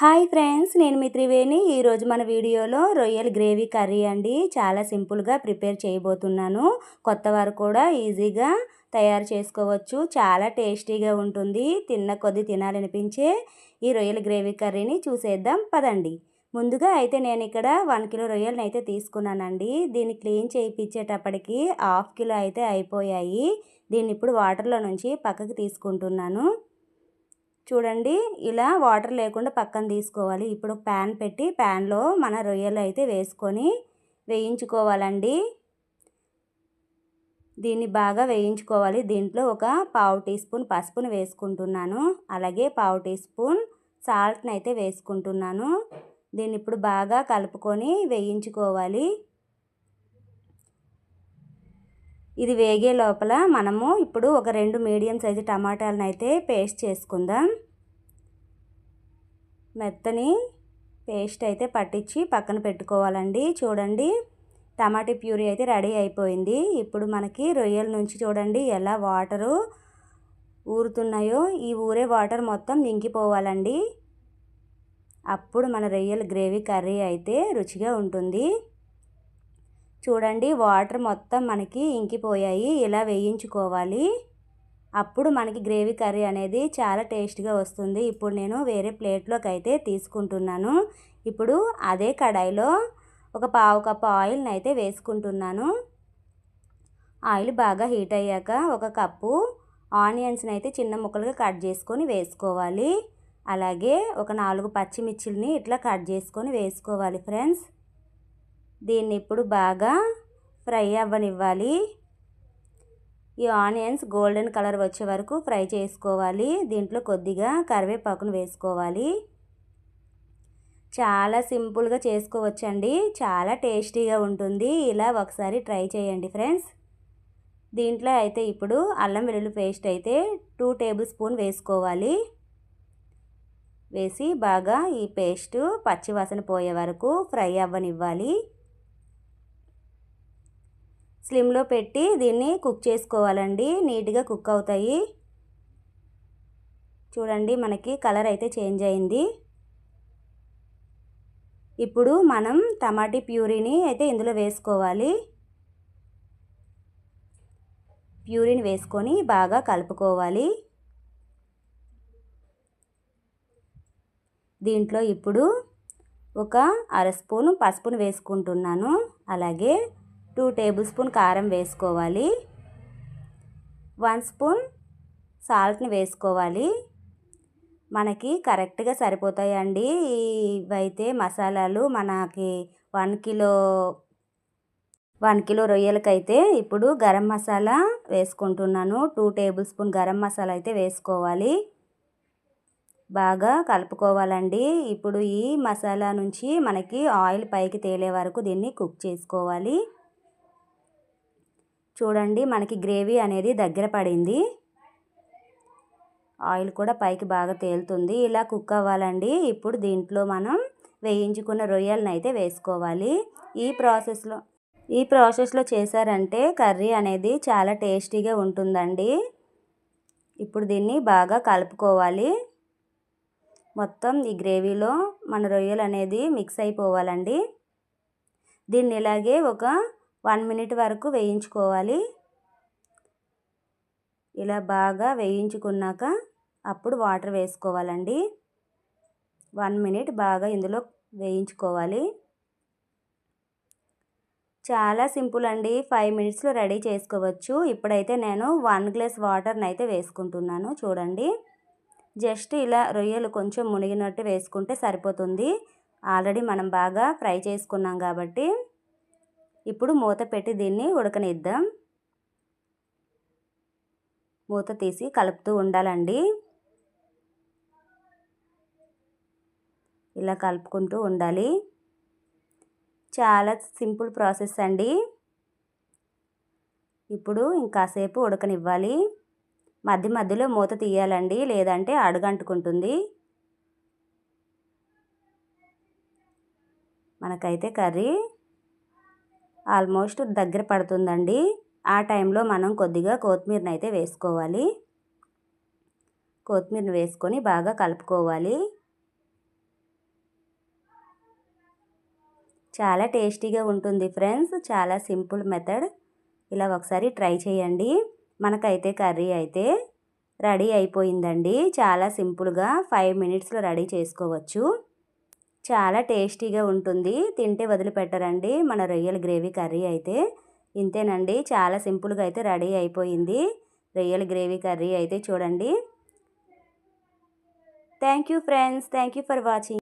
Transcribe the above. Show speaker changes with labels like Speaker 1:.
Speaker 1: Hi friends నేను మీ త్రివేణి. ఈరోజు మన వీడియోలో రొయ్యల గ్రేవీ కర్రీ అండి. చాలా సింపుల్గా ప్రిపేర్ చేయబోతున్నాను. కొత్త వారు కూడా ఈజీగా తయారు చేసుకోవచ్చు. చాలా టేస్టీగా ఉంటుంది. తిన్న కొద్ది తినాలనిపించే ఈ రొయ్యల గ్రేవీ కర్రీని చూసేద్దాం. పదండి. ముందుగా అయితే నేను ఇక్కడ వన్ కిలో రొయ్యలను అయితే తీసుకున్నానండి. దీన్ని క్లీన్ చేయించేటప్పటికి హాఫ్ కిలో అయితే అయిపోయాయి. దీన్ని ఇప్పుడు వాటర్లో నుంచి పక్కకి తీసుకుంటున్నాను. చూడండి ఇలా వాటర్ లేకుండా పక్కన తీసుకోవాలి. ఇప్పుడు ప్యాన్ పెట్టి ప్యాన్లో మన రొయ్యలు అయితే వేసుకొని వేయించుకోవాలండి. దీన్ని బాగా వేయించుకోవాలి. దీంట్లో ఒక పావు టీ స్పూన్ పసుపును వేసుకుంటున్నాను. అలాగే పావు టీ స్పూన్ సాల్ట్ని అయితే వేసుకుంటున్నాను. దీన్ని ఇప్పుడు బాగా కలుపుకొని వేయించుకోవాలి. ఇది వేగే లోపల మనము ఇప్పుడు ఒక రెండు మీడియం సైజు టమాటాలను అయితే పేస్ట్ చేసుకుందాం. మెత్తని పేస్ట్ అయితే పట్టించి పక్కన పెట్టుకోవాలండి. చూడండి టమాటా ప్యూరీ అయితే రెడీ అయిపోయింది. ఇప్పుడు మనకి రొయ్యల నుంచి చూడండి ఎలా వాటరు ఊరుతున్నాయో. ఈ ఊరే వాటర్ మొత్తం నింగిపోవాలండి. అప్పుడు మన రొయ్యల గ్రేవీ కర్రీ అయితే రుచిగా ఉంటుంది. చూడండి వాటర్ మొత్తం మనకి ఇంకిపోయాయి. ఇలా వేయించుకోవాలి? అప్పుడు మనకి గ్రేవీ కర్రీ అనేది చాలా టేస్ట్గా వస్తుంది. ఇప్పుడు నేను వేరే ప్లేట్లోకి అయితే తీసుకుంటున్నాను. ఇప్పుడు అదే కడాయిలో ఒక పావు కప్పు ఆయిల్ని అయితే వేసుకుంటున్నాను. ఆయిల్ బాగా హీట్ అయ్యాక ఒక కప్పు ఆనియన్స్ని అయితే చిన్న ముక్కలుగా కట్ చేసుకొని వేసుకోవాలి. అలాగే ఒక నాలుగు పచ్చిమిర్చిల్ని ఇట్లా కట్ చేసుకొని వేసుకోవాలి ఫ్రెండ్స్. దీన్ని ఇప్పుడు బాగా ఫ్రై అవ్వనివ్వాలి. ఈ ఆనియన్స్ గోల్డెన్ కలర్ వచ్చే వరకు ఫ్రై చేసుకోవాలి. దీంట్లో కొద్దిగా కరివేపాకును వేసుకోవాలి. చాలా సింపుల్గా చేసుకోవచ్చండి. చాలా టేస్టీగా ఉంటుంది. ఇలా ఒకసారి ట్రై చేయండి ఫ్రెండ్స్. దీంట్లో అయితే ఇప్పుడు అల్లం వెల్లుల్లి పేస్ట్ అయితే టూ టేబుల్ స్పూన్ వేసుకోవాలి. వేసి బాగా ఈ పేస్ట్ పచ్చివాసన పోయే వరకు ఫ్రై అవ్వనివ్వాలి. స్లిమ్లో పెట్టి దీన్ని కుక్ చేసుకోవాలండి. నీట్గా కుక్ అవుతాయి. చూడండి మనకి కలర్ అయితే చేంజ్ అయింది. ఇప్పుడు మనం టమాటీ ప్యూరీని అయితే ఇందులో వేసుకోవాలి. ప్యూరీని వేసుకొని బాగా కలుపుకోవాలి. దీంట్లో ఇప్పుడు ఒక అర స్పూను పసుపును వేసుకుంటున్నాను. అలాగే టూ టేబుల్ స్పూన్ కారం వేసుకోవాలి. వన్ స్పూన్ సాల్ట్ని వేసుకోవాలి. మనకి కరెక్ట్గా సరిపోతాయండి. ఇవైతే మసాలాలు మనకి వన్ కిలో వన్ కిలో రొయ్యలకైతే ఇప్పుడు గరం మసాలా వేసుకుంటున్నాను. Two tablespoon garam masala అయితే వేసుకోవాలి. బాగా కలుపుకోవాలండి. ఇప్పుడు ఈ మసాలా నుంచి మనకి ఆయిల్ పైకి తేలే వరకు దీన్ని కుక్ చేసుకోవాలి. చూడండి మనకి గ్రేవీ అనేది దగ్గర పడింది. ఆయిల్ కూడా పైకి బాగా తేలుతుంది. ఇలా కుక్ అవ్వాలండి. ఇప్పుడు దీంట్లో మనం వేయించుకున్న రొయ్యలను అయితే వేసుకోవాలి. ఈ ప్రాసెస్లో ఈ ప్రాసెస్లో చేశారంటే కర్రీ అనేది చాలా టేస్టీగా ఉంటుందండి. ఇప్పుడు దీన్ని బాగా కలుపుకోవాలి. మొత్తం ఈ గ్రేవీలో మన రొయ్యలు అనేది మిక్స్ అయిపోవాలండి. దీన్ని ఇలాగే ఒక వన్ మినిట్ వరకు వేయించుకోవాలి. ఇలా బాగా వేయించుకున్నాక అప్పుడు వాటర్ వేసుకోవాలండి. వన్ మినిట్ బాగా ఇందులో వేయించుకోవాలి. చాలా సింపుల్ అండి. ఫైవ్ మినిట్స్లో రెడీ చేసుకోవచ్చు. ఇప్పుడైతే నేను వన్ గ్లాస్ వాటర్ని అయితే వేసుకుంటున్నాను. చూడండి. జస్ట్ ఇలా రొయ్యలు కొంచెం మునిగినట్టు వేసుకుంటే సరిపోతుంది. ఆల్రెడీ మనం బాగా ఫ్రై చేసుకున్నాం కాబట్టి. ఇప్పుడు మూత పెట్టి దీన్ని ఉడకనిద్దాం. మూత తీసి కలుపుతూ ఉండాలండి. ఇలా కలుపుకుంటూ ఉండాలి. చాలా సింపుల్ ప్రాసెస్ అండి. ఇప్పుడు ఇంకాసేపు ఉడకనివ్వాలి. మధ్య మధ్యలో మూత తీయాలండి లేదంటే అడుగంటుకుంటుంది. మనకైతే కర్రీ ఆల్మోస్ట్ దగ్గర పడుతుందండి. ఆ టైంలో మనం కొద్దిగా కొత్తిమీరని అయితే వేసుకోవాలి. కొత్తిమీరని వేసుకొని బాగా కలుపుకోవాలి. చాలా టేస్టీగా ఉంటుంది ఫ్రెండ్స్. చాలా సింపుల్ మెథడ్. ఇలా ఒకసారి ట్రై చేయండి. మనకైతే కర్రీ అయితే రెడీ అయిపోయిందండి. చాలా సింపుల్గా ఫైవ్ మినిట్స్లో రెడీ చేసుకోవచ్చు. చాలా టేస్టీగా ఉంటుంది. తింటే వదిలిపెట్టరండి. మన రొయ్యల గ్రేవీ కర్రీ అయితే. ఇంతేనండి. చాలా సింపుల్గా అయితే రెడీ అయిపోయింది. రొయ్యల గ్రేవీ కర్రీ అయితే చూడండి. Thank you friends. Thank you for watching.